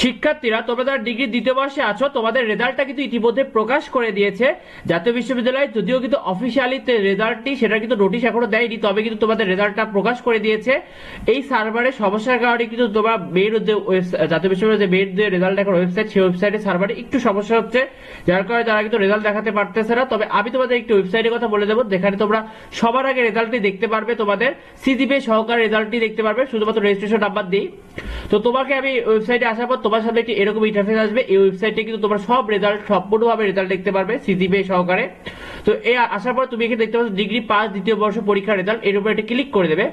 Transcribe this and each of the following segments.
শিক্ষার্থীরা, তোমরা যারা ডিগ্রি দ্বিতীয় বর্ষে আছো, তোমাদের রেজাল্টটা কিন্তু ইতিমধ্যে প্রকাশ করে দিয়েছে। জাতীয় বিশ্ববিদ্যালয় যদিও কিন্তু অফিসিয়ালি রেজাল্টটি সেটা কিন্তু নোটিশ এখনও দেয়নি, তবে কিন্তু তোমাদের রেজাল্টটা প্রকাশ করে দিয়েছে। এই সার্ভারে সমস্যার কারণে কিন্তু তোমরা মেয়ের যে জাতীয় বিশ্ববিদ্যালয়ের মেয়ের যে রেজাল্ট এখন ওয়েবসাইট সেই ওয়েবসাইটে সার্ভারে একটু সমস্যা হচ্ছে, যার কারণে তারা কিন্তু রেজাল্ট দেখাতে পারতেছে না। তবে আমি তোমাদের একটু ওয়েবসাইটের কথা বলে দেবো, যেখানে তোমরা সবার আগে রেজাল্টটি দেখতে পারবে তোমাদের সিজিপি সহকারে রেজাল্টটি দেখতে পারবে, শুধুমাত্র রেজিস্ট্রেশন নাম্বার দিই তো তোমাকে আমি ওয়েবসাইটে আসার পর তোমার সামনে একটি এরকম ইন্টারফেস আসবে? এই ওয়েবসাইটে কিন্তু তোমার সব রেজাল্ট সম্পূর্ণভাবে রেজাল্ট দেখতে পারবে সিজিপিএ সহকারে। তো এই আসার পর তুমি এখানে দেখতে পাচ্ছ ডিগ্রি পাস দ্বিতীয় বর্ষ পরীক্ষার রেজাল্ট এর উপর এটা ক্লিক করে দেবে।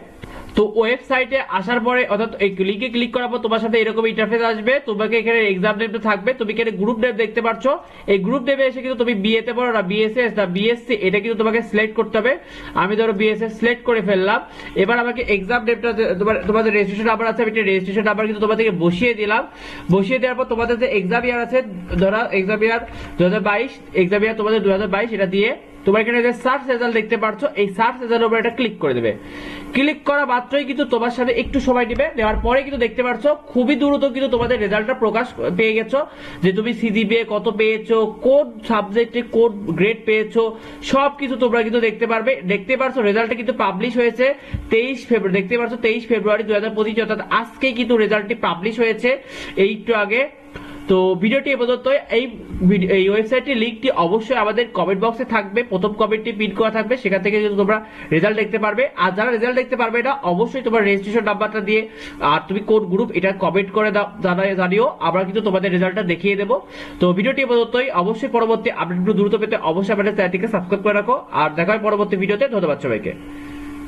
তো ওয়েবসাইটে আসার পরে অর্থাৎ এই লিঙ্কে ক্লিক করার পর তোমার সাথে এরকম ইন্টারফেস আসবে। তোমাকে এখানে এক্সাম নেমটা থাকবে। তুমি এখানে গ্রুপ নেম দেখতে পাচ্ছ এই গ্রুপ নেমে এসে কিন্তু তুমি বিএতে পড়ো না বিএসএস না বিএসসি এটা কিন্তু তোমাকে সিলেক্ট করতে হবে। আমি ধরো বিএসএস সিলেক্ট করে ফেললাম। এবার আমাকে এক্সাম নেমটা তোমার, তোমাদের রেজিস্ট্রেশন নাম্বার আছে, আমি রেজিস্ট্রেশন নাম্বার কিন্তু তোমাদেরকে বসিয়ে দিলাম। বসিয়ে দেওয়ার পর তোমাদের যে এক্সাম ইয়ার আছে, ধরো এক্সাম ইয়ার দু হাজার বাইশ এক্সাম ইয়ার তোমাদের দু হাজার বাইশ, এটা দিয়ে তোমার এখানে যে সার্চ রেজাল্ট দেখতে পাচ্ছ এই সার্চ রেজাল্টের উপর এটা ক্লিক করে দেবে। ক্লিক করা মাত্রই কিন্তু তোমার সাথে একটু সময় নেবে নেওয়ার পরে কিন্তু দেখতে পাচ্ছ খুবই দ্রুত কিন্তু তোমাদের রেজাল্টটা প্রকাশ পেয়ে গেছো, যে তুমি সিজিপিএ কত পেয়েছ, কোন সাবজেক্টে কোন গ্রেড পেয়েছ সব কিছু তোমরা কিন্তু দেখতে পারবে। দেখতে পারছ, রেজাল্টটা কিন্তু পাবলিশ হয়েছে তেইশ ফেব্রুয়ারি দেখতে পাচ্ছ তেইশ ফেব্রুয়ারি দুই হাজার পঁচিশ, অর্থাৎ আজকেই কিন্তু রেজাল্টটি পাবলিশ হয়েছে এইটু আগে। তো ভিডিওটি এ পর্যন্ত এই এই ওয়েবসাইটের লিঙ্কটি অবশ্যই আমাদের কমেন্ট বক্সে থাকবে। প্রথম কমেন্টটি পিন করা থাকবে। সেখান থেকে কিন্তু তোমরা রেজাল্ট দেখতে পারবে। আর যারা রেজাল্ট দেখতে পারবে না অবশ্যই তোমার রেজিস্ট্রেশন নাম্বারটা দিয়ে, আর তুমি কোন গ্রুপ এটা কমেন্ট করে দাও, জানা- জানিও। আমরা কিন্তু তোমাদের রেজাল্টটা দেখিয়ে দেবো। তো ভিডিওটি এ অবশ্যই পরবর্তী আপডেটগুলো দ্রুত পেতে অবশ্যই আমাদের চ্যানেলটিকে সাবস্ক্রাইব করে রাখো। আর দেখা হয় পরবর্তী ভিডিওতে ধন্যবাদ সবাইকে।